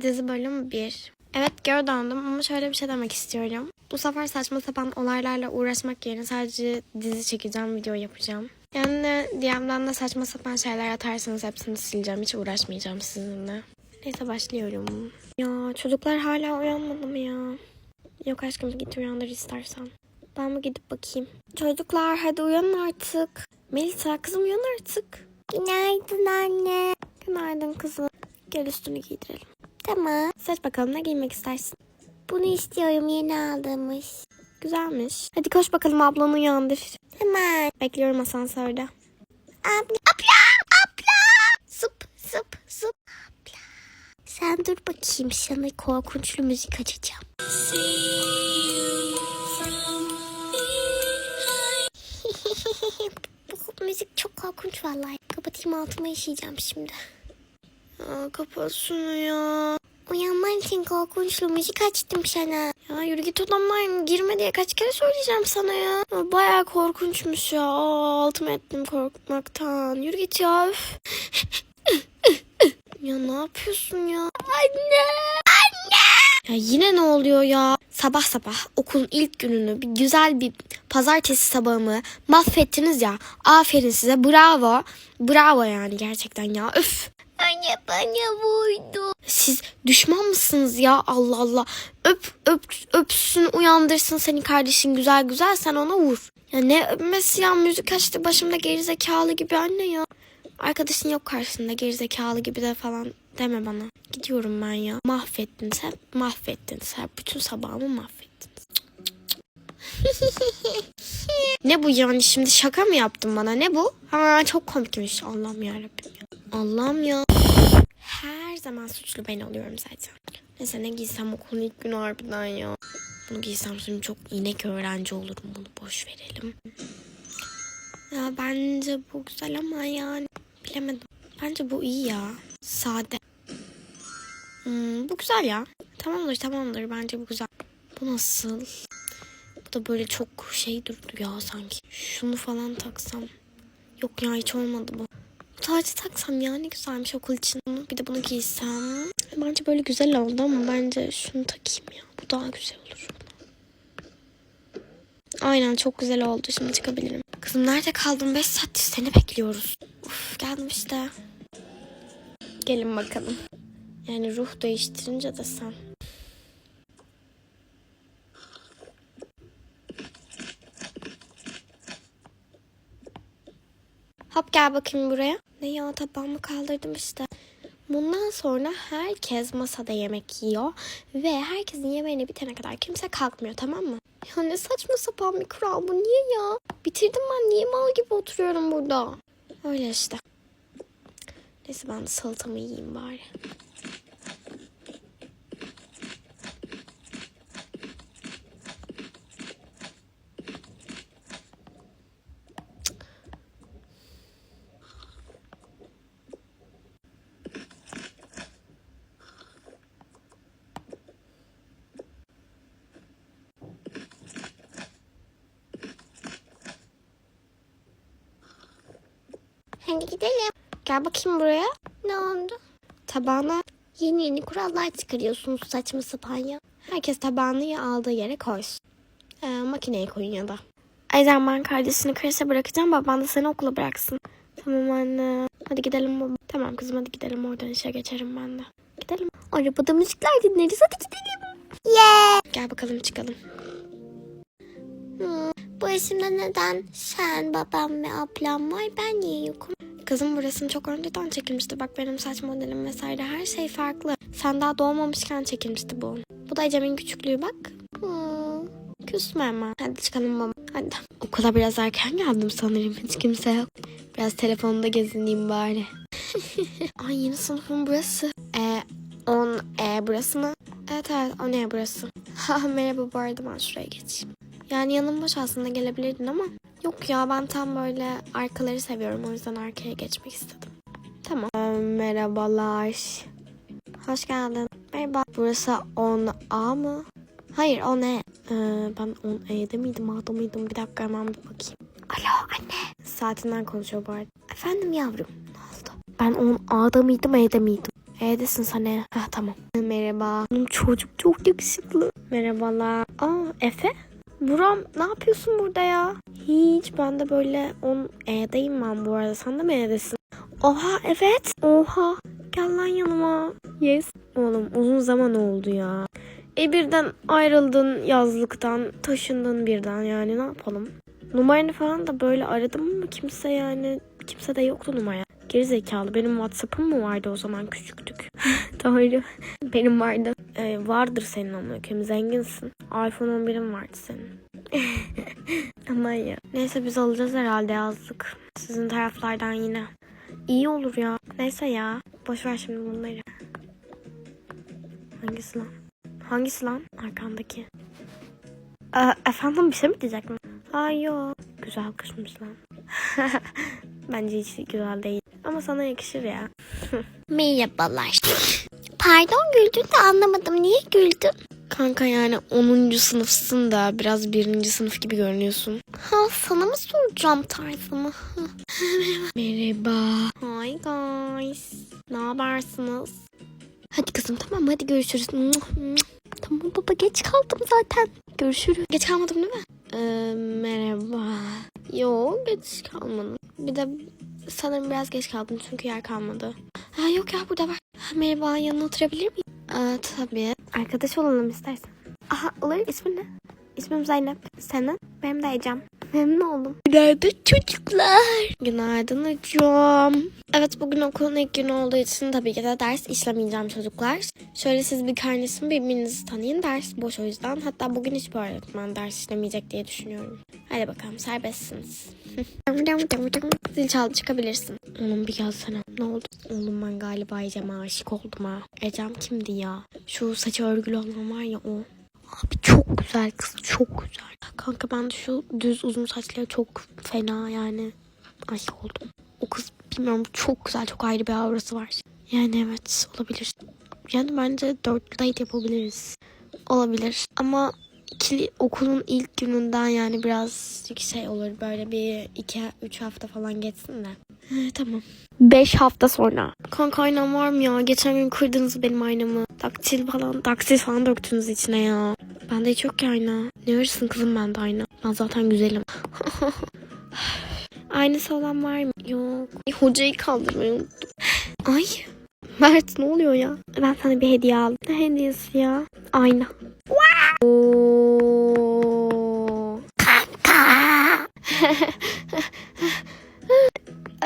Dizi bölüm 1. Evet geri döndüm ama şöyle bir şey demek istiyorum. Bu sefer saçma sapan olaylarla uğraşmak yerine sadece dizi çekeceğim, video yapacağım. Yani DM'den de saçma sapan şeyler atarsanız hepsini sileceğim. Hiç uğraşmayacağım sizinle. Neyse başlıyorum. Ya çocuklar hala uyanmadı mı ya? Yok aşkım git uyandır istersen. Ben mi gidip bakayım? Çocuklar hadi uyanın artık. Melisa kızım uyan artık. Günaydın anne. Günaydın kızım. Gel üstünü giydirelim. Tamam. Seç bakalım ne giymek istersin? Bunu istiyorum yeni aldığımız. Güzelmiş. Hadi koş bakalım ablanı uyandır. Hemen. Bekliyorum asansörde. Abla. Abla. Abla. Zıp zıp zıp. Abla. Sen dur bakayım sana korkunçlu müzik açacağım. Bu müzik çok korkunç vallahi. Kapatayım altıma işeyeceğim şimdi. Aa, kapat şunu ya. Uyanman için korkunçlu müzik açtım sana. Ya yürü git odamdan girme diye kaç kere söyleyeceğim sana ya. ya Bayağı korkunçmuş ya. Aa, altıma ettim korkmaktan. Yürü git ya. Üf. ya ne yapıyorsun ya? Anne! Anne! Ya yine ne oluyor ya? Sabah sabah okulun ilk gününü bir güzel bir pazartesi sabahımı mahvettiniz ya. Aferin size bravo. Bravo yani gerçekten ya. Üf. Anne bana vurdu. Siz düşman mısınız ya Allah Allah. Öp öp öpsün uyandırsın seni kardeşin güzel güzel sen ona vur. Ya ne öpmesi ya müzik açtı başımda gerizekalı gibi anne ya. Arkadaşın yok karşısında gerizekalı gibi de falan deme bana. Gidiyorum ben ya. Mahvettiniz hep mahvettiniz hep. Bütün sabahımı mahvettiniz. ne bu yani şimdi şaka mı yaptın bana ne bu? Ha çok komikmiş Allah'ım yarabbim ya. Allah'ım ya. Zaman suçlu ben oluyorum zaten. Neyse ne giysem okulun ilk günü harbiden ya. Bunu giysem şimdi çok inek öğrenci olurum bunu boş verelim. Ya bence bu güzel ama yani bilemedim. Bence bu iyi ya. Sade. Hmm, bu güzel ya. Tamamdır tamamdır bence bu güzel. Bu nasıl? Bu da böyle çok şey durdu ya sanki. Şunu falan taksam. Yok ya hiç olmadı bu. Tacı taksam ya ne güzelmiş okul için. Bir de bunu giysem. Bence böyle güzel oldu ama bence şunu takayım ya. Bu daha güzel olur. Aynen çok güzel oldu. Şimdi çıkabilirim. Kızım nerede kaldın? 5 saattir seni bekliyoruz. Uf geldim işte. Gelin bakalım. Yani ruh değiştirince de sen. Hop gel bakayım buraya. Ne ya tabağımı kaldırdım işte. Bundan sonra herkes masada yemek yiyor ve herkesin yemeğini bitene kadar kimse kalkmıyor tamam mı? Ya ne saçma sapan bir kural bu niye ya? Bitirdim ben niye mal gibi oturuyorum burada? Öyle işte. Neyse ben salatamı yiyeyim bari. Hadi gidelim. Gel bakayım buraya. Ne oldu? Tabağına yeni yeni kurallar çıkarıyorsunuz saçma sapan ya. Herkes tabağını aldığı yere koysun. Ee, makineye koyun ya da. Ayzen ben kardeşini kreşe bırakacağım. Baban da seni okula bıraksın. Tamam anne. Hadi gidelim baba. Tamam kızım hadi gidelim oradan işe geçerim ben de. Gidelim. Arabada müzikler dinleriz hadi gidelim. Yeah. Gel bakalım çıkalım. Hmm, bu isimde neden sen, babam ve ablam var ben niye yokum? Kızım burasını çok önceden çekilmişti. Bak benim saç modelim vesaire her şey farklı. Sen daha doğmamışken çekilmişti bu. Bu da Ecem'in küçüklüğü bak. Hmm, küsme ama. Hadi çıkalım baba. Hadi. Okula biraz erken geldim sanırım. Hiç kimse yok. Biraz telefonda gezineyim bari. Ay yeni sınıfım burası. E, on e burası mı? Evet evet on e burası. Ha merhaba bu arada ben şuraya geçeyim. Yani yanım boş aslında gelebilirdin ama yok ya ben tam böyle arkaları seviyorum o yüzden arkaya geçmek istedim. Tamam. Ee, merhabalar. Hoş geldin. Merhaba. Burası 10A mı? Hayır 10E. Ee, ben 10E'de miydim A'da mıydım? Bir dakika hemen bir bakayım. Alo anne. Saatinden konuşuyor bu arada. Efendim yavrum ne oldu? Ben 10A'da mıydım E'de miydim? E'desin sen E. Ha tamam. Merhaba. Oğlum Çocuk çok yakışıklı. Merhabalar. Aa Efe? Buram ne yapıyorsun burada ya? Hiç ben de böyle on E'deyim ben bu arada. Sen de mi E'desin? Oha evet. Oha. Gel lan yanıma. Yes. Oğlum uzun zaman oldu ya. E birden ayrıldın yazlıktan, taşındın birden yani ne yapalım? Numaranı falan da böyle aradım ama kimse yani kimse de yoktu numara. Geri zekalı benim Whatsapp'ım mı vardı o zaman küçüktük. Doğru. Benim vardı. Ee, vardır senin ama kim zenginsin. iPhone 11'in vardı senin. Aman ya. Neyse biz alacağız herhalde yazlık. Sizin taraflardan yine. İyi olur ya. Neyse ya. Boş ver şimdi bunları. Hangisi lan? Hangisi lan? Arkandaki. Aa, efendim bir şey mi diyecek mi? Ay yok. Güzel kızmış lan. Bence hiç güzel değil. Ama sana yakışır ya. Merhabalar. Pardon güldün de anlamadım. Niye güldün? Kanka yani 10. sınıfsın da biraz 1. sınıf gibi görünüyorsun. Ha sana mı soracağım tarzımı? Merhaba. Hi guys. Ne habersiniz? Hadi kızım tamam hadi görüşürüz. Tamam baba geç kaldım zaten. Görüşürüz. Geç kalmadım değil mi? Ee, merhaba. Yo geç kalmadım. Bir de sanırım biraz geç kaldım çünkü yer kalmadı. Ha yok ya burada var. Ha, merhaba yanına oturabilir miyim? Aa, tabii. Arkadaş olalım istersen. Aha olur ismin ne? İsmim Zeynep. Senin? Benim de Ecem. Memnun oldum. Günaydın çocuklar. Günaydın hocam. Evet bugün okulun ilk günü olduğu için tabii ki de ders işlemeyeceğim çocuklar. Şöyle siz bir karnesini birbirinizi tanıyın. Ders boş o yüzden. Hatta bugün hiçbir öğretmen ders işlemeyecek diye düşünüyorum. Hadi bakalım serbestsiniz. Zil çaldı çıkabilirsin. Oğlum bir gelsene. Ne oldu? Oğlum ben galiba Ecem'e aşık oldum ha. Ecem kimdi ya? Şu saçı örgülü olan var ya o. Abi çok güzel kız çok güzel. Kanka ben de şu düz uzun saçları çok fena yani aşık oldum. O kız bilmiyorum çok güzel çok ayrı bir aurası var. Yani evet olabilir. Yani bence dört date yapabiliriz. Olabilir ama ikili okulun ilk gününden yani biraz şey olur böyle bir iki üç hafta falan geçsin de. He, tamam. Beş hafta sonra. Kanka aynam var mı ya? Geçen gün kırdınız benim aynamı. Daktil falan, daktil falan döktünüz içine ya. Bende hiç yok ki ayna. Ne arıyorsun kızım bende ayna? Ben zaten güzelim. Aynısı olan var mı? Yok. Ay, hocayı kaldırmayı unuttum. Ay. Mert ne oluyor ya? Ben sana bir hediye aldım. Ne hediyesi ya? Ayna. Oo. Kanka.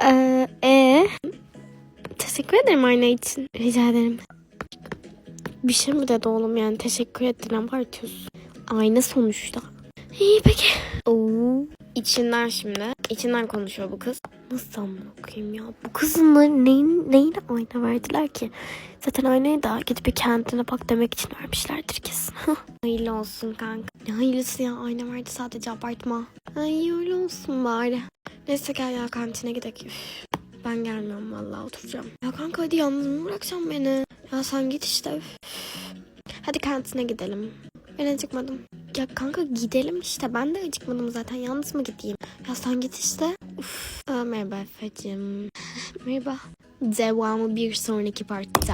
Ee, e? Teşekkür ederim ayna için. Rica ederim. Bir şey mi dedi oğlum yani teşekkür ettiğine abartıyorsun. Ayna sonuçta. İyi peki. Oo. İçinden şimdi. İçinden konuşuyor bu kız. Nasıl bakayım ya? Bu kızın neyin, neyine ayna verdiler ki? Zaten aynayı da gidip bir kendine bak demek için vermişlerdir kesin. Hayırlı olsun kanka. Ne hayırlısı ya ayna verdi sadece abartma. Ay öyle olsun bari. Neyse gel ya kantine gidelim. Üf. Ben gelmiyorum vallahi oturacağım. Ya kanka hadi yalnız mı bırakacaksın beni? Ya sen git işte. Üf. Hadi kantine gidelim. Ben acıkmadım. Ya kanka gidelim işte. Ben de acıkmadım zaten. Yalnız mı gideyim? Ya sen git işte. Uf. Aa, merhaba Efe'cim. merhaba. Devamı bir sonraki partide.